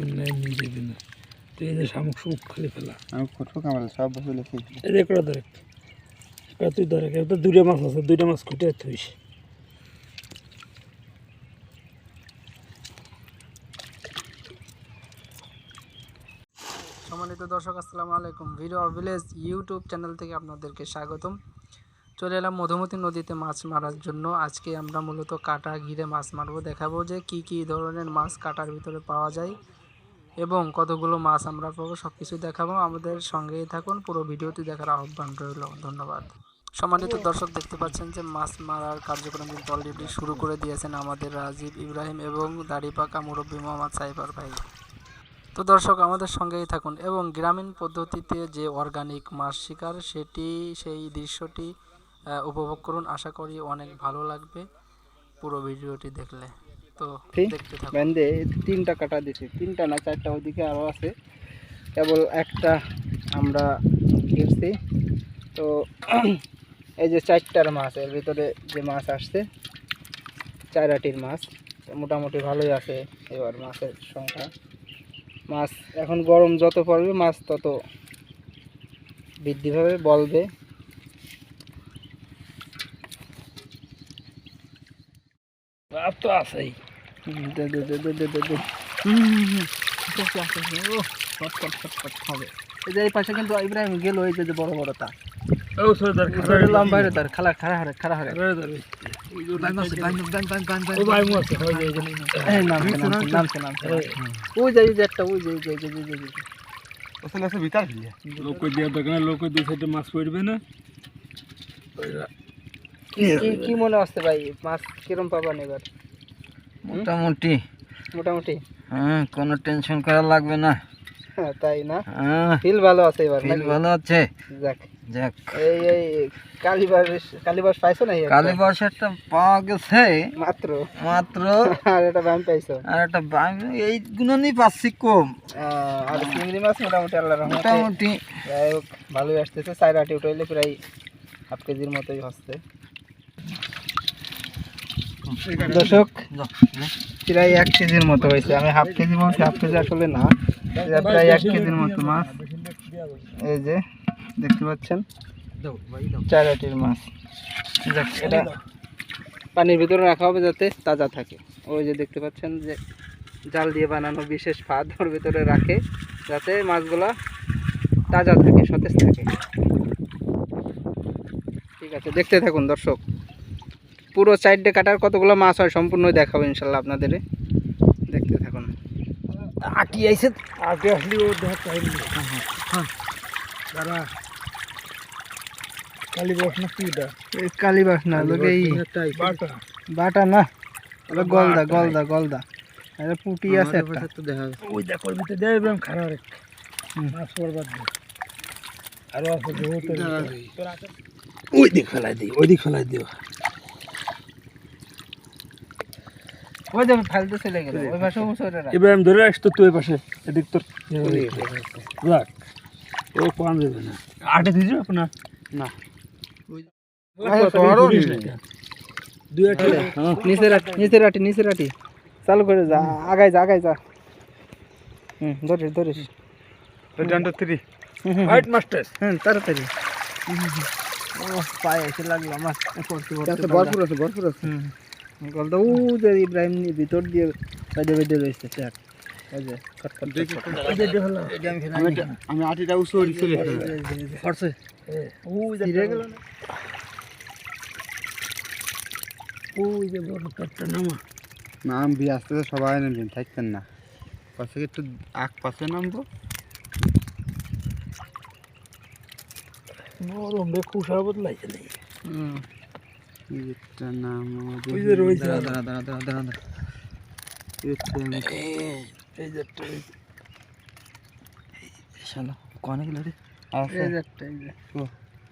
নিজে তো এই যে শামুক শামুক খালি ফেলা। আমি ফুটফুক আমার সব বসে লেখি করে ধরে। তুই ধরে তো দুইটা মাছ আছে দুইটা মাছ খুঁটে থুইস। সম্মানিত দর্শক আসসালামু আলাইকুম। ভিডিও ভিলেজ ইউটিউব চ্যানেল থেকে আপনাদেরকে স্বাগতম। চলে এলাম মধুমতি নদীতে মাছ মারার জন্য। আজকে আমরা মূলত কাটা ঘিরে মাছ মারবো। দেখাবো যে কি কি ধরনের মাছ কাটার ভিতরে পাওয়া যায়। এবং কতগুলো মাছ আমরা পাবো সব কিছু দেখাবো। আমাদের সঙ্গেই থাকুন পুরো ভিডিওটি দেখার আহ্বান রইল। ধন্যবাদ। সম্মানিত দর্শক দেখতে পাচ্ছেন যে মাছ মারার কার্যক্রম কিন্তু অলরেডি শুরু করে দিয়েছেন আমাদের রাজীব ইব্রাহিম এবং দাড়িপাকা মুরব্বী মোহাম্মদ সাইবার ভাই। তো দর্শক আমাদের সঙ্গেই থাকুন এবং গ্রামীণ পদ্ধতিতে যে অর্গানিক মাছ শিকার সেটি সেই দৃশ্যটি উপভোগ করুন। আশা করি অনেক ভালো লাগবে পুরো ভিডিওটি দেখলে। তো বেঁধে তিনটা কাটা দিছি। তিনটা না চারটা ওইদিকে আরও আছে। কেবল একটা আমরা ঘিরছি। তো এই যে চারটার মাছ এর ভিতরে যে মাছ আসছে চারাটির মাছ তো মোটামুটি ভালোই আছে এবার মাছের সংখ্যা। মাছ এখন গরম যত পড়বে মাছ তত বৃদ্ধি পাবে বলবে। তো আছেই। এই পাশে কিন্তু ইব্রাহিম গেল ওই যে বড় বড় তা লম্বা তার খালা হারে হারে ধরে ও ওই ভাই মু আছে নামছে নামছে। নামছে নামছে ওই যে ওই যে একটা ওই যে ওই যে ওই যে ওই যে ওই যে। ওখানে আছে ভিতর দিয়ে। লোক দিয়ে দোকানে লোক দুই সাইডে মাছ পড়বে না? কি কি মনে হচ্ছে ভাই? মাছ কিরম পাবান এবার? মোটামুটি। মোটামুটি। হ্যাঁ কোনো টেনশন করা লাগবে না। হ্যাঁ তাই না? হ্যাঁ ফিল ভালো আছে এবার ফিল ভালো আছে। যাক। যাক। এই এই কালীবাস কালীবাস পাইছো না কালী বর্ষাটা পাওয়া গেছে। মাত্র? মাত্র। আর এটা ব্যায়াম পাইছো? আর একটা বাম- এইগুলো নিয়ে পাচ্ছি কম। আর চিংড়ি মাছ মোটামুটি আল্লাহ রহমতে। মোটামুটি। যাই হোক ভালোই আসতেছে। চার আটি উঠাইলে প্রায় হাফ কেজির মতোই হচ্ছে। দর্শক, প্রায় এক কেজির মতো হয়েছে। আমি হাফ কেজি বলছি, হাফ কেজি আসলে না। প্রায় এক কেজির মতো মাছ। এই যে, দেখতে পাচ্ছেন? চারাটির মাছ। এটা পানির ভিতরে রাখা হবে যাতে তাজা থাকে। ওই যে দেখতে পাচ্ছেন যে, জাল দিয়ে বানানো বিশেষ ফাঁদ ওর ভিতরে রাখে, যাতে মাছগুলা তাজা থাকে, সতেজ থাকে। ঠিক আছে, দেখতে থাকুন দর্শক। পুরো সাইডে কাটার কতগুলো মাছ হয় সম্পূর্ণ দেখাবো ইনশাল্লাহ আপনাদের দেখতে থাকুন। আটি আইছে? আগে আসলে ও দেখ বস না কালীবাস লোকে বাটা। বাটা। না? গলদা গলদা গলদা। এটা পুটি আছে একটা। ওই দেখ ওর ভিতরে দেয় এরকম খারাপ। মাছ পড়বার আরও আছে? ওই দিক ফেলাই দিই ওই দিক ফেলাই দিও। ওই যে ফালতু চলে গেল। ওই পাশে ধরে আসতো তুই পাশে। এদিক তোর। রাখ। ও পান দেবে না। আটে যাবে না। না দুই আটে। নিচে রাটি নিচে রাটি নিচে রাটি চালু করে যা আগাই যা আগাই যা। হুম ধরিস ধরিস। ডান্ডা থ্রি। হোয়াইট মাস্টার হুম। তাড়াতাড়ি। ও পায়ে এসে লাগল আমার। ভরপুর আছে ভরপুর আছে। হুম। গলদা ও যে ইব্রাহিম ভিতর দিয়ে বেঁধে বেঁধে রয়েছে হলো আমি আটিটা উঁচু চলে পড়ছে যে ছিঁড়ে গেল না? ওই যে বড় কাটটা নামা। নাম দিয়ে আসতে সবাই নেবেন থাকতেন না। পাশে একটু আগ পাশে নামবো। নরম রে খুশা বদলাইছে নেই হুম। এটা নাম আমাদের ওই যে রয়েছে দাঁড়া দাঁড়া দাঁড়া দাঁড়া দাঁড়া দাঁড়া এটা আমি- এই যে একটা এই যে। শালা কনে গেল রে এই যে এই যে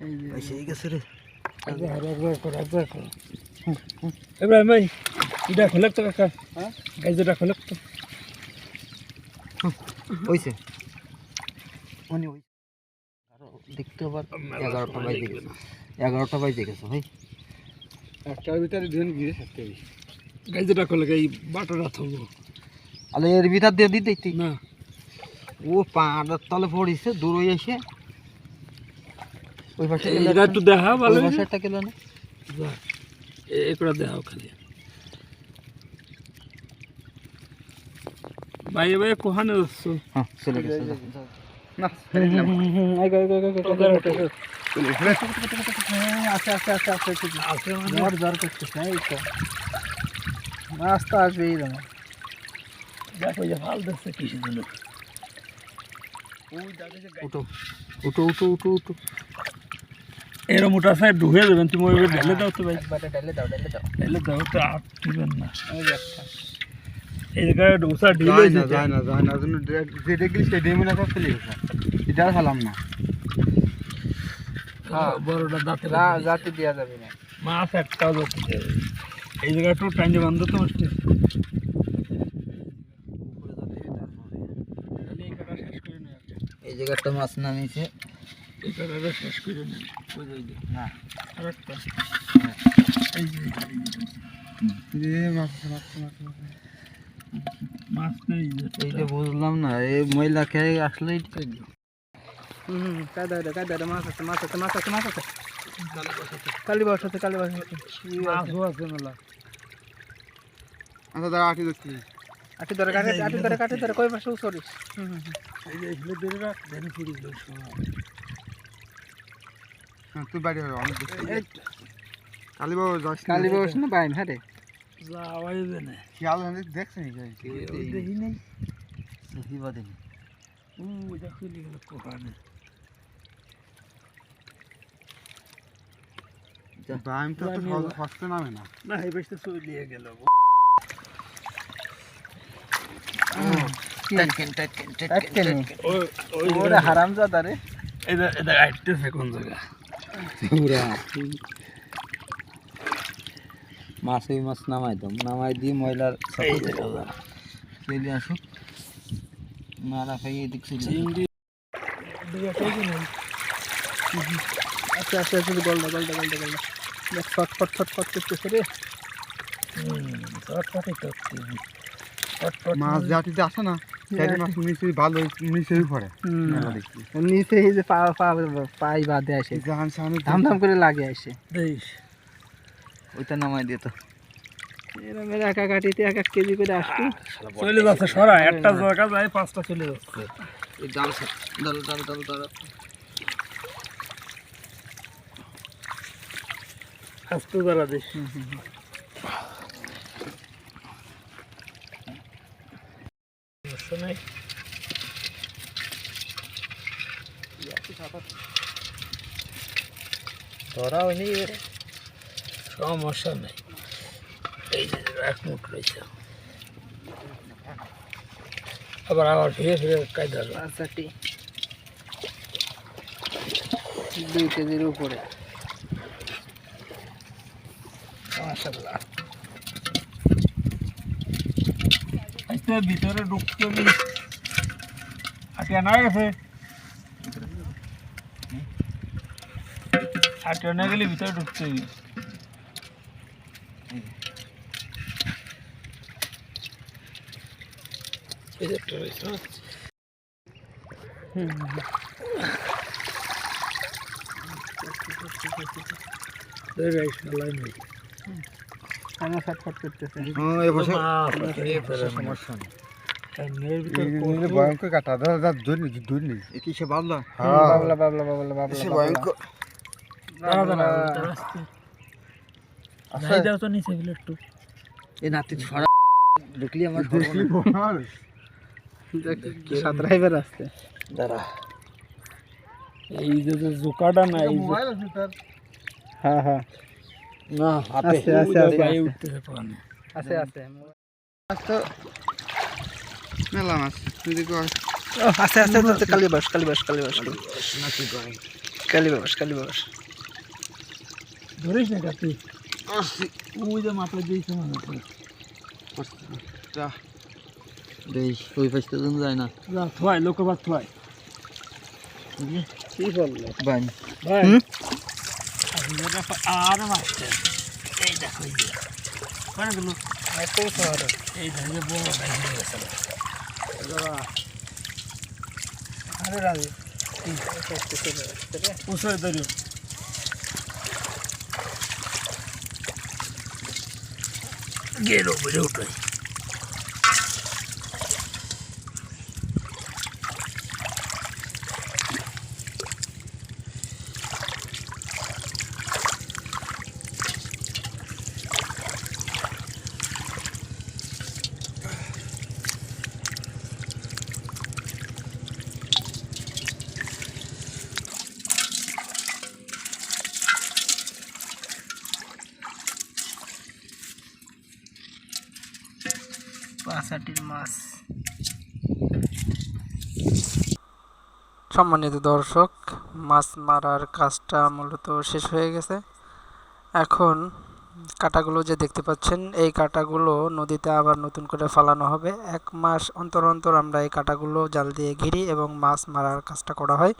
এই যে এসে গেছে রে একবার একবার কর একবার কর ইব্রাহিম ভাই এটা খোলাক তো কাকা হ্যাঁ? গাইজটা খোলাক তো ওইছে উনি ওই দেখতে এগারোটা বাজে গেছে এগারোটা বাজে গেছে ভাই একটার ভিতরে দুজন গিয়ে থাকতে হবে গাইজটা খোলাক এই বাটাটা থবো আলে এর ভিতর দিয়ে দিতে তুই না ও পাড়ার তলে পড়িছে দূর হয়ে এসে ওই পাশে এটা একটু দেখা ভালো ওই পাশে না এগুলো দেখাও খালি বাইরে বাইরে কোহানে যাচ্ছ হ্যাঁ চলে গেছে না হ্যাঁ, আছে ঠিক আছে। আছে মানে জ্বর জ্বর করতেছে এই তো মাছ তো আসবেই তোমার দেখো যে ভালো দেখছে কিছু দিন উঠো উঠো উঠো উঠো উঠো এরম ওটা সাইড ঢুকে দেবেন তুমি ওই ঢেলে দাও তো ভাই ঢেলে দাও ঢেলে দাও ঢেলে দাও তো আর দিবেন না এই জায়গায় ডোসা ঢিলে যায় না যায় না যায় না জন্য যেটা গেলি সেটাই মনে করে চলে গেছে এটা আর খেলাম না হ্যাঁ। বড়টা দাঁতে যা- দেওয়া যাবে না। মাছ একটাও এই টাইনে তো এই জায়গাটা মাছ নামিয়েছে। এই জায়গাটা শেষ করে নেন ওই যে ওই যে। আরেকটা। এই যে, যে মাছ মাছ মাছ মাছ নেই এই যে বুঝলাম না এই ময়লা খেয়ে আসলেই হুম হুম আছে মেলা। আচ্ছা দাঁড়া আটি দেখছি আটি ধরে কাটে আটি ধরে কাটে ধরে কই পাশে সরিস হুম হুম হুম। এই যে এগুলো ধরে রাখ ধরে ফুড়ি দিল হ্যাঁ তুই বাড়ি হবে অনেক দেখছি। যাস না। কালি বস না বাইন হ্যাঁ রে? যাওয়াই যে না। খেয়াল দেখছি দেখি নেই। দেখি বাদে ওই দেখো গেল কোহানে আমি তো তো সহজে কষ্ট নামে না। না এই বেশটা চলিয়ে গেল। আটকে নি ওই ওই ওরে হারাম জাদা রে। এটা এটা আইতেছে কোন জায়গা? পুরা। মাছ ওই মাছ নামাই দাও। নামাই দিয়ে ময়লার চলে আসুক। মারা খাইয়ে এদিক আচ্ছা আচ্ছা আচ্ছা গলদা গলদা গলদা গলদা। দেখ ফট ফট ফট ফট করতেছে রে। করতে মাছ জাতিতে আসে না নিচেই ভালো নিচেই পড়ে। নিচে এই যে পা পা পাই আসে। জাহান ধাম করে লাগে আসে। দেশ ওইটা নামাই দিয়ে তো। একা কাটিতে এক এক কেজি করে আসতো। চলে যাচ্ছে সরা একটা জায়গা যায় পাঁচটা চলে যাচ্ছে। ডাল ডাল ডাল ডাল। আস্তে দেশ নাই ধরা হয়নি সমস্যা নেই। এই যে এক মুঠ রয়েছে। আবার আবার ফিরে ফিরে কায়দা। আচ্ছাটি দুই কেজির উপরে। মাশাল্লাহ আচ্ছা ভিতরে ঢুকতে গেলে আটকে না গেছে আটকে না গেলে ভিতরে ঢুকতে গেলে এই যে একটা রয়েছে না? এই রাইস মেলায় নেই আমার ফটফট করতেছে। হ্যাঁ এ বসে সমস্যা নেই। এই কত- যে ভয়ঙ্কর কাটা দাদা দাদা ধরি নি ধরি নি। এ কিসে ভাবলা হ্যাঁ। বাবলা বাবলা বাবলা বাবলা সে ভয়ঙ্কর। দাঁড়া, দাঁড়া, দাঁড়া, আস্তে। যাই দাও তো নিচে গেলে একটু। এ নাতি ছড়া। ঢুকলি আমার দেখলি বল। সাঁতরাইবার আসতে দাঁড়া। এই যে যে জোকাটা না এই হ্যাঁ হ্যাঁ। না আছে তো মেলা মাছ ধরিস না ওই যে দিয়েছে মানে ওই পাশে তো যায় না। যা কি? বলল? বাই। হুম? আর মাছটা এই দেখো এই যে কোন গেল একটু উঁচু মারো। এই ধানে বড় ধান হয়ে গেছে আরে রাজি একটু একটু চলে আসছে রে। উঁচুই ধরো গেল বেড়ে উঠে পাঁচাটির মাছ সম্মানিত দর্শক, মাছ মারার কাজটা মূলত শেষ হয়ে গেছে। এখন কাটাগুলো যে দেখতে পাচ্ছেন, এই কাটাগুলো নদীতে আবার নতুন করে ফালানো হবে। এক মাস অন্তর অন্তর আমরা এই কাটাগুলো জাল দিয়ে ঘিরি এবং মাছ মারার কাজটা করা হয়।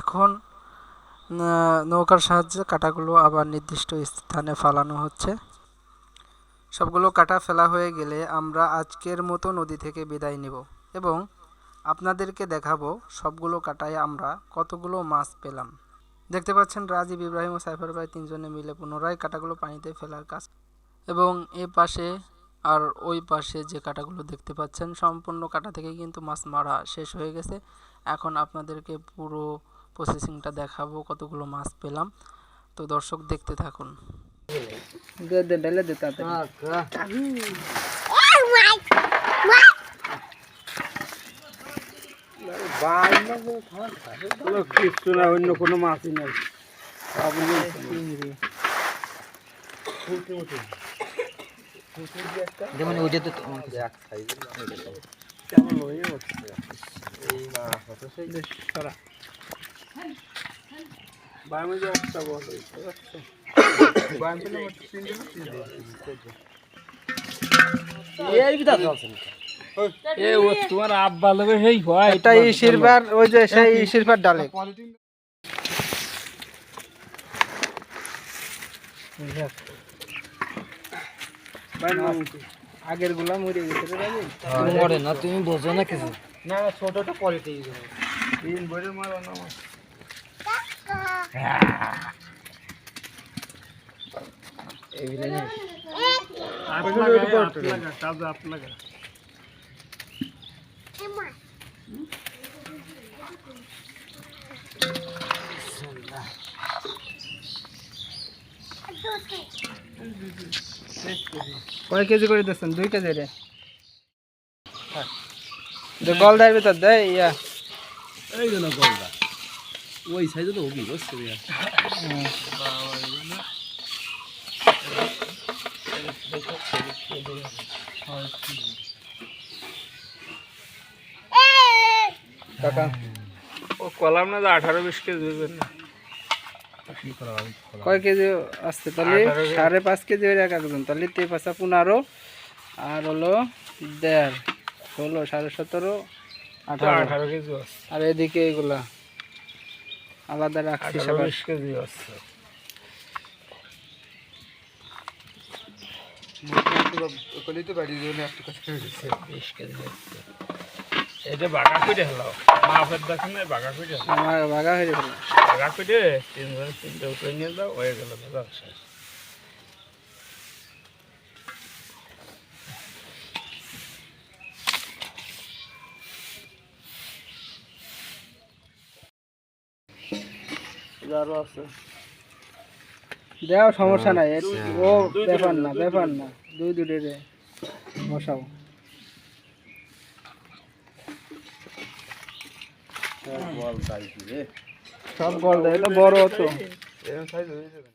এখন নৌকার সাহায্যে কাটাগুলো আবার নির্দিষ্ট স্থানে ফালানো হচ্ছে। সবগুলো কাটা ফেলা হয়ে গেলে আমরা আজকের মতো নদী থেকে বিদায় নেব এবং আপনাদেরকে দেখাবো সবগুলো কাটায় আমরা কতগুলো মাছ পেলাম। দেখতে পাচ্ছেন রাজীব ইব্রাহিম ও সাইফার ভাই তিনজনে মিলে পুনরায় কাটাগুলো পানিতে ফেলার কাজ এবং এ পাশে আর ওই পাশে যে কাটাগুলো দেখতে পাচ্ছেন সম্পূর্ণ কাটা থেকে কিন্তু মাছ মারা শেষ হয়ে গেছে। এখন আপনাদেরকে পুরো প্রসেসিংটা দেখাবো কতগুলো মাছ পেলাম। তো দর্শক দেখতে থাকুন। দে দে ঢেলে দে তাড়াতাড়ি। কিচ্ছু না অন্য কোনো মাছই নাই যেমন ওইটা তো কেমন হয়ে যাচ্ছে বেশ সরা বামে যে একটা বল। হয়েছে এ ও তোমার আব্বা লোকে সেই হয় এটা ইসিরবার ওই যে সেই ইসিরবার ডালে। আগেরগুলা মরে গেছে রে মরে না তুমি বোঝো না কিছু। না না ছোটটা কোয়ালিটি তিন বড় মারো না কয় কেজি করে দিচ্ছেন দুই কেজি রে। যে গল দেয় ভিতর দেয় ইয়া। এই জন্য গলদা। ওই সাইজে তো হবি বুঝছ কাকা ও কলাম না আঠারো বিশ কেজি না? কয় কেজি আসছে তাহলে? সাড়ে পাঁচ কেজি হয়ে এক একজন। তাহলে তে পাঁচা পনেরো আর হলো দেড় ষোলো সাড়ে সতেরো আঠারো। আঠারো কেজি আর এদিকে এগুলা আলাদা রাখছি সবাই কেজি আছে বিশ কেজি আছে এটা বাগা করে হেলাও মাফের দেখেন না বাগা করে হেলাও। আমার বাগা হয়ে গেল বাগা করে তিনজন তিনটে উপরে নিয়ে দাও হয়ে গেল দাদা শেষ। আরও আছে। দেও সমস্যা নাই। এ- ও ব্যাপার না ব্যাপার না। দুই দুটি বসাও। সব গল দেয় এটা বড় তো।